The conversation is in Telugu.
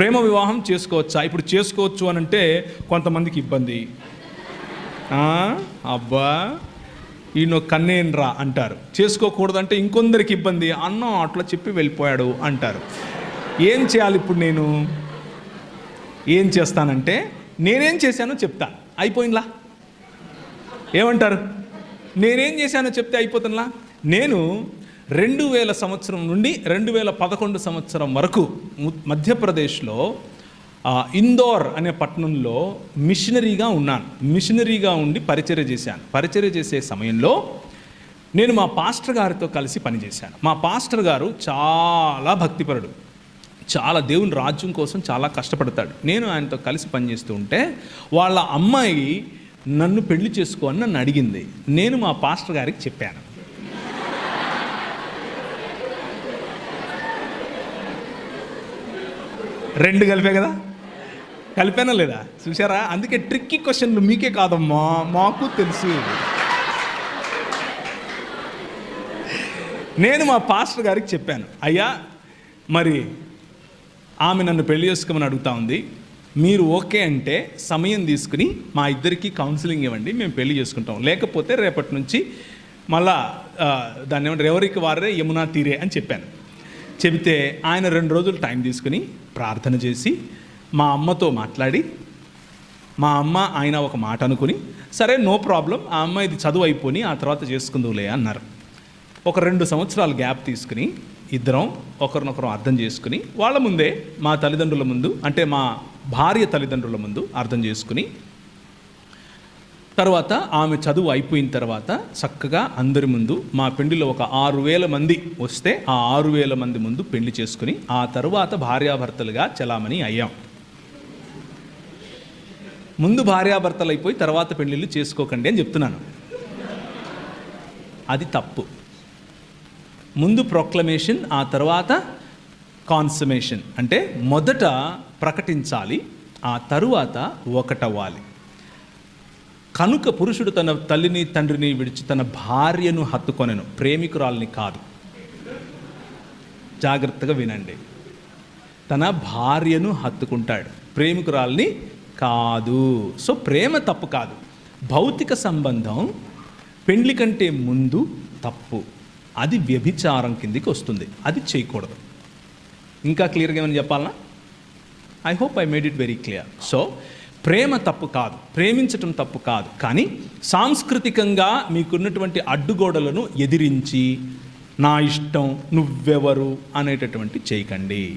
ప్రేమ వివాహం చేసుకోవచ్చా? ఇప్పుడు చేసుకోవచ్చు అని అంటే కొంతమందికి ఇబ్బంది. అబ్బా! ఈయన కన్నేన్రా అంటారు. చేసుకోకూడదంటే ఇంకొందరికి ఇబ్బంది. అన్నం అట్లా చెప్పి వెళ్ళిపోయాడు అంటారు. ఏం చేయాలి ఇప్పుడు నేను? ఏం చేస్తానంటే నేనేం చేశానో చెప్తా. అయిపోయిందిలా ఏమంటారు? నేనేం చేశానో చెప్తే అయిపోతుందిలా నేను రెండు వేల సంవత్సరం నుండి రెండు వేల పదకొండు సంవత్సరం వరకు మధ్యప్రదేశ్లో ఇందోర్ అనే పట్టణంలో మిషనరీగా ఉన్నాను. మిషనరీగా ఉండి పరిచర్య చేశాను. పరిచర్య చేసే సమయంలో నేను మా పాస్టర్ గారితో కలిసి పనిచేశాను. మా పాస్టర్ గారు చాలా భక్తిపరుడు. చాలా దేవుని రాజ్యం కోసం చాలా కష్టపడతాడు. నేను ఆయనతో కలిసి పనిచేస్తూ ఉంటే వాళ్ళ అమ్మాయి నన్ను పెళ్ళి చేసుకో అని నన్ను అడిగింది. నేను మా పాస్టర్ గారికి చెప్పాను. రెండు కలిపే కదా? కలిపానా లేదా? చూసారా అందుకే ట్రిక్కీ క్వశ్చన్లు మీకే కాదమ్మా. మాకు తెలుసు. నేను మా పాస్టర్ గారికి చెప్పాను అయ్యా మరి ఆమె నన్ను పెళ్ళి చేసుకోమని అడుగుతా ఉంది. మీరు ఓకే అంటే సమయం తీసుకుని మా ఇద్దరికి కౌన్సిలింగ్ ఇవ్వండి మేము పెళ్ళి చేసుకుంటాం. లేకపోతే రేపటి నుంచి మళ్ళా దాన్ని ఏమంటారు? ఎవరికి వారే యమునా తీరే అని చెప్పాను. చెబితే ఆయన రెండు రోజులు టైం తీసుకుని ప్రార్థన చేసి మా అమ్మతో మాట్లాడి మా అమ్మ ఆయన ఒక మాట అనుకుని సరే నో ప్రాబ్లం ఆ అమ్మ ఇది చదువు అయిపోయి ఆ తర్వాత చేసుకుందులే అన్నారు. ఒక రెండు సంవత్సరాలు గ్యాప్ తీసుకుని ఇద్దరం ఒకరినొకరు అర్థం చేసుకుని వాళ్ళ ముందే మా తల్లిదండ్రుల ముందు అంటే మా భార్య తల్లిదండ్రుల ముందు అర్థం చేసుకుని తర్వాత ఆమె చదువు అయిపోయిన తర్వాత చక్కగా అందరి ముందు మా పెళ్ళిలో ఒక ఆరు వేల మంది వస్తే ఆ ఆరు వేల మంది ముందు పెళ్ళి చేసుకుని ఆ తర్వాత భార్యాభర్తలుగా చలామణి అయ్యాం. ముందు భార్యాభర్తలు అయిపోయి తర్వాత పెళ్ళిళ్ళు చేసుకోకండి అని చెప్తున్నాను. అది తప్పు. ముందు ప్రొక్లమేషన్ ఆ తర్వాత కాన్సమేషన్ అంటే మొదట ప్రకటించాలి ఆ తరువాత ఒకటవ్వాలి. కనుక పురుషుడు తన తల్లిని తండ్రిని విడిచి తన భార్యను హత్తుకొనెను. ప్రేమికురాల్ని కాదు. జాగ్రత్తగా వినండి. తన భార్యను హత్తుకుంటాడు. ప్రేమికురాల్ని కాదు. సో ప్రేమ తప్పు కాదు. భౌతిక సంబంధం పెండ్లి కంటే ముందు తప్పు. అది వ్యభిచారం కిందికి వస్తుంది. అది చేయకూడదు. ఇంకా క్లియర్గా ఏమైనా చెప్పాలనా? I hope I made it very clear so ప్రేమ తప్పు కాదు ప్రేమించటం తప్పు కాదు. కానీ సాంస్కృతికంగా మీకున్నటువంటి అడ్డుగోడలను ఎదిరించి నా ఇష్టం నువ్వెవరు అనేటటువంటి చేయకండి.